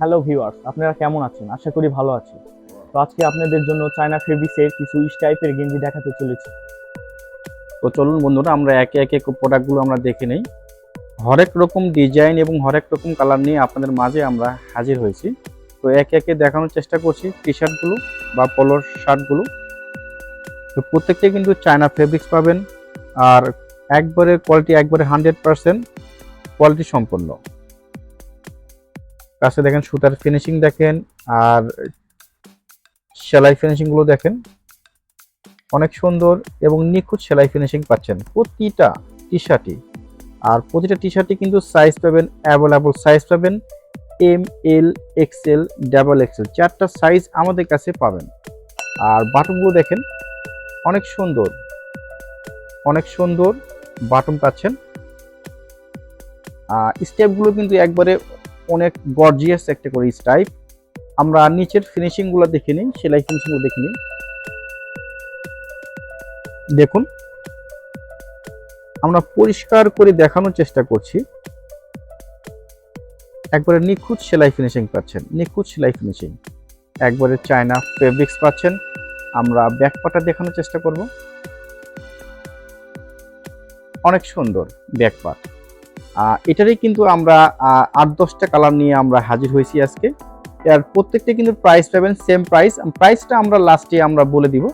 Hello viewers আপনারা কেমন আছেন? আশা করি ভালো আছেন। তো আজকে আপনাদের জন্য চায়না ফেব্রিক্সের কিছু ইস টাইপের গেঞ্জি দেখাতে চলেছি। তো চলুন বন্ধুরা, আমরা একে একে প্রোডাক্টগুলো আমরা দেখে নেই। হরেক রকম ডিজাইন এবং হরেক রকম কালার নিয়ে আপনাদের মাঝে আমরা হাজির হয়েছি। তো একে একে দেখানোর চেষ্টা করছি টি শার্টগুলো বা পলোর শার্টগুলো তো প্রত্যেকটাই কিন্তু চায়না ফেব্রিক্স পাবেন। আর একবারে কোয়ালিটি একবারে হান্ড্রেড পারসেন্ট কোয়ালিটি সম্পন্ন। কাছে দেখেন সুতার ফিনিশিং দেখেন আর সেলাই ফিনিশিংগুলো দেখেন। অনেক সুন্দর এবং নিখুঁত সেলাই ফিনিশিং পাচ্ছেন। প্রতিটা টি শার্টই আর প্রতিটা টি শার্টই কিন্তু সাইজ পাবেন অ্যাভেলেবল সাইজ পাবেন M L XL double XL চারটা সাইজ আমাদের কাছে পাবেন। আর বাটনগুলো দেখেন, অনেক সুন্দর। অনেক সুন্দর বাটন পাচ্ছেন। স্টেপগুলো কিন্তু একবারে অনেক গর্জিয়াস একটা করে স্টাইপ আমরা নিচের ফিনিশিংগুলো দেখে নিই, সেলাই ফিনিশিংগুলো দেখে নিই। দেখুন। আমরা পরিষ্কার করে দেখানোর চেষ্টা করছি। একবারে নিখুঁত সেলাই ফিনিশিং পাচ্ছেন, নিখুঁত সেলাই ফিনিশিং একবারে চায়না ফেব্রিক্স পাচ্ছেন। আমরা ব্যাকপাটা দেখানোর চেষ্টা করব। অনেক সুন্দর ব্যাকপাট এটারই কিন্তু আমরা আট, দশটা কালার নিয়ে আমরা হাজির হয়েছি আজকে। এর প্রত্যেকটা কিন্তু প্রাইস পাবেন সেম প্রাইস প্রাইসটা আমরা লাস্টে আমরা বলে দিব।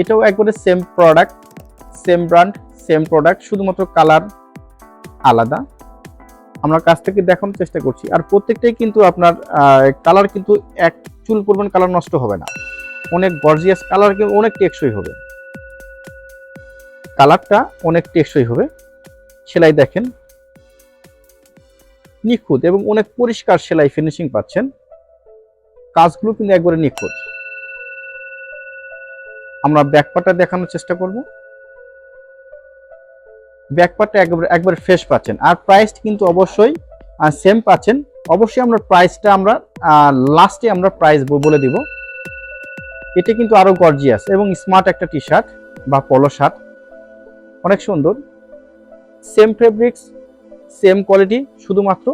এটাও একবারে same product same brand same product শুধুমাত্র কালার আলাদা। আমরা কাছ থেকে দেখানোর চেষ্টা করছি। আর প্রত্যেকটাই কিন্তু আপনার কালার কিন্তু এক চুল পরিমাণ কালার নষ্ট হবে না। অনেক গর্জিয়াস কালার কিন্তু অনেক টেকসই হবে। কালারটা অনেক টেকসই হবে। সেলাই দেখেন। নিখুঁত এবং অনেক পরিষ্কার সেলাই ফিনিশিং পাচ্ছেন। কাজগুলো কিন্তু একবারে নিখুঁত। আমরা ব্যাকপাটা দেখানোর চেষ্টা করব। ব্যাকপাটা একবার একবার ফ্রেশ পাচ্ছেন। আর প্রাইস কিন্তু অবশ্যই সেম পাচ্ছেন। অবশ্যই আমরা প্রাইসটা আমরা লাস্টে আমরা প্রাইস বলে দিব। এটা কিন্তু আরও গর্জিয়াস এবং স্মার্ট একটা টি শার্ট বা পলো শার্ট অনেক সুন্দর। সেম ফেব্রিক্স সেম কোয়ালিটি শুধুমাত্র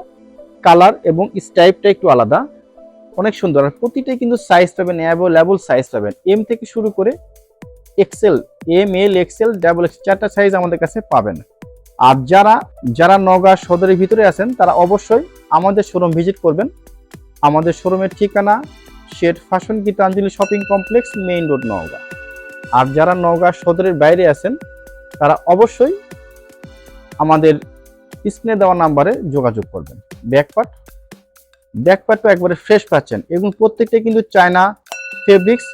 কালার এবং স্টাইপটা একটু আলাদা। অনেক সুন্দর। আর প্রতিটাই কিন্তু সাইজ পাবেন অ্যাভেলেবল সাইজ পাবেন। এম থেকে শুরু করে XL M L XL double XL চারটা সাইজ আমাদের কাছে পাবেন। আর যারা যারা নগা সদরের ভিতরে আছেন, তারা অবশ্যই আমাদের শোরুম ভিজিট করবেন। আমাদের শোরুমের ঠিকানা shade fashion Gitanjali shopping complex, main road, Naogaon. আর যারা নওগাঁ সদরের বাইরে আছেন, তারা অবশ্যই আমাদের স্ক্রিনে দেওয়া নাম্বারে যোগাযোগ করবেন। ব্যাকপার্ট। ব্যাকপার্টও একবারে ফ্রেশ পাচ্ছেন। এবং প্রত্যেকটাই কিন্তু চায়না ফেব্রিক্স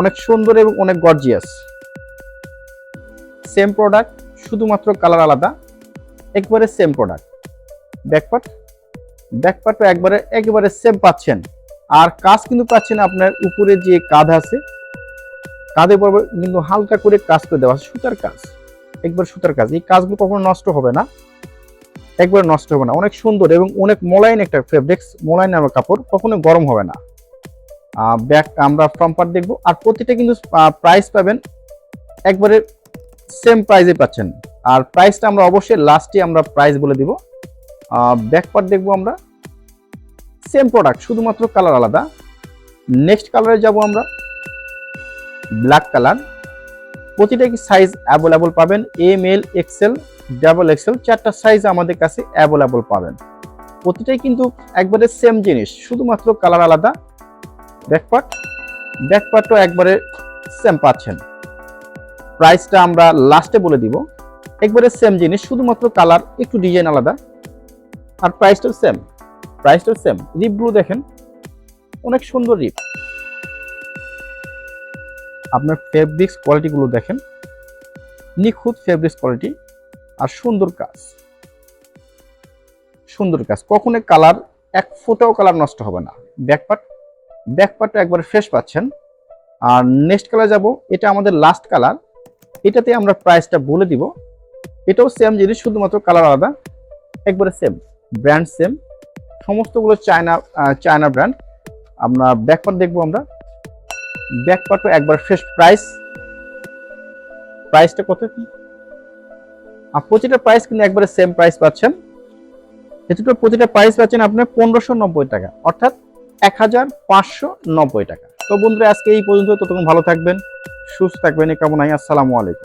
অনেক সুন্দর এবং অনেক গর্জিয়াস সেম প্রোডাক্ট শুধুমাত্র কালার আলাদা। একবারে সেম প্রোডাক্ট ব্যাকপার্ট। ব্যাকপার্টও একবারে, একেবারে সেম পাচ্ছেন। আর কাজ কিন্তু পাচ্ছেন আপনার উপরে যে কাঁধ আছে কাঁধে বরাবর কিন্তু হালকা করে কাজ করে দেওয়া আছে, সুতার কাজ। একবার সুতার কাজ। এই কাজগুলো কখনো নষ্ট হবে না। একবার নষ্ট হবে না। অনেক সুন্দর এবং অনেক মোলায়েন একটা ফেব্রিক্স মোলায়েন আমার কাপড় কখনো গরম হবে না। ব্যাক আমরা ফ্রম পার্ট দেখব। আর প্রতিটা কিন্তু প্রাইস পাবেন একবারে সেম প্রাইসে পাচ্ছেন। আর প্রাইসটা আমরা অবশ্যই লাস্টে আমরা প্রাইস বলে দিব। ব্যাক পার্ট দেখব আমরা। সেম প্রোডাক্ট শুধুমাত্র কালার আলাদা। নেক্সট কালারে যাব আমরা। ব্ল্যাক কালার প্রতিটা কি সাইজ অ্যাভেলেবল পাবেন? M L XL double XL চারটা সাইজ আমাদের কাছে অ্যাভেলেবল পাবেন। প্রতিটাই কিন্তু একবারে সেম জিনিস, শুধুমাত্র কালার আলাদা। ব্যাকপার্ট ব্যাকপার্টও একবারে সেম পাচ্ছেন। প্রাইসটা আমরা লাস্টে বলে দিব। একবারে সেম জিনিস, শুধুমাত্র কালার একটু ডিজাইন আলাদা। আর প্রাইসটাও সেম প্রাইসটাও সেম রিপগুলো দেখেন, অনেক সুন্দর রিপ আপনার ফেব্রিক্স কোয়ালিটিগুলো দেখেন। নিখুঁত ফেব্রিক্স কোয়ালিটি আর সুন্দর কাজ। সুন্দর কাজ। কখনো কালার এক ফোটাও কালার নষ্ট হবে না। ব্যাকপার্ট ব্যাকপার্টটা একবার ফ্রেশ পাচ্ছেন। আর নেক্সট কালার যাব, এটা আমাদের লাস্ট কালার এটাতে আমরা প্রাইসটা বলে দিব। এটাও সেম জিনিস, শুধুমাত্র কালার আলাদা। একবারে সেম ব্র্যান্ড সেম সমস্তগুলো চায়না চায়না ব্র্যান্ড আমরা ব্যাকপার্ট দেখব আমরা। ব্যাকপার্টও একবার ফ্রেশ প্রাইস। প্রাইসটা কত? আর প্রতিটা প্রাইস কিন্তু একবারে সেম প্রাইস পাচ্ছেন। দুটো প্রতিটা প্রাইস পাচ্ছেন আপনার পনেরোশো নব্বই টাকা, অর্থাৎ এক হাজার পাঁচশো নব্বই টাকা। তো বন্ধুরা, আজকে এই পর্যন্ত। ততক্ষণ ভালো থাকবেন, সুস্থ থাকবেন, এই কেমন আসসালামু আলাইকুম।